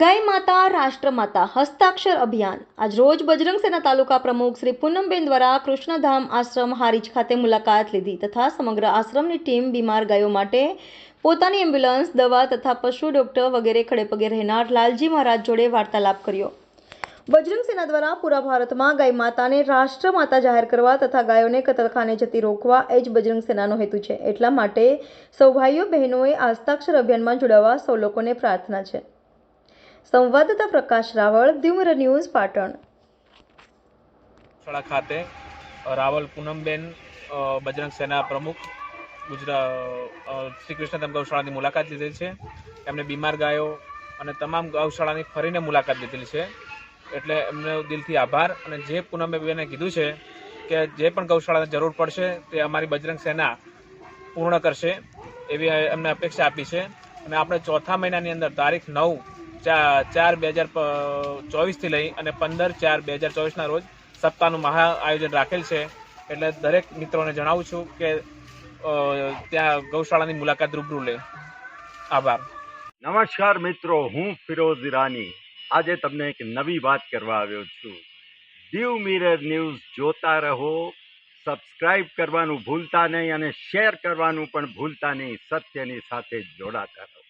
ગાય માતા રાષ્ટ્રમાતા હસ્તાક્ષર અભિયાન. આજ રોજ બજરંગ સેના તાલુકા પ્રમુખ શ્રી પૂનમબેન દ્વારા કૃષ્ણધામ આશ્રમ હારીજ ખાતે મુલાકાત લીધી તથા સમગ્ર આશ્રમની ટીમ બીમાર ગાયો માટે પોતાની એમ્બ્યુલન્સ, દવા તથા પશુ ડોક્ટર વગેરે ખડેપગે રહેનાર લાલજી મહારાજ જોડે વાર્તાલાપ કર્યો. બજરંગ સેના દ્વારા પૂરા ભારતમાં ગાય માતાને રાષ્ટ્રમાતા જાહેર કરવા તથા ગાયોને કતલખાને જતી રોકવા એ જ બજરંગ સેનાનો હેતુ છે. એટલા માટે સૌ ભાઈઓ બહેનોએ હસ્તાક્ષર અભિયાનમાં જોડાવા સૌ લોકોને પ્રાર્થના છે. સંવાદદાતા પ્રકાશ રાવળ દ્યુમર ન્યૂઝ, પાટણ. શાળા ખાતે રાવલ પૂનમબેન બજરંગ સેના પ્રમુખ ગુજરાત શ્રી કૃષ્ણધામ ગૌશાળાની મુલાકાત લીધેલી છે. એમને બીમાર ગાયો અને તમામ ગૌશાળાની ફરીને મુલાકાત લીધેલી છે. એટલે એમનો દિલથી આભાર અને જે પૂનમબેને કીધું છે કે જે પણ ગૌશાળાને જરૂર પડશે તે અમારી બજરંગ સેના પૂર્ણ કરશે એવી એમને અપેક્ષા આપી છે. અને આપણે ચોથા મહિનાની અંદર તારીખ નવ ચા- ચાર બે હજાર ચોવીસથી લઈ અને પંદર ચાર બે હજાર ચોવીસના રોજ સપ્તાહનું મહા આયોજન રાખેલ છે. એટલે દરેક મિત્રોને જણાવું છું કે ત્યાં ગૌશાળાની મુલાકાત રૂબરૂ લે. આભાર. નમસ્કાર મિત્રો, હું ફિરોઝ ઈરાની. આજે તમને એક નવી વાત કરવા આવ્યો છું. દીવ મિરર ન્યૂઝ જોતા રહો, સબસ્ક્રાઇબ કરવાનું ભૂલતા નહીં અને શેર કરવાનું પણ ભૂલતા નહીં, સત્યની સાથે જોડાતા રહો.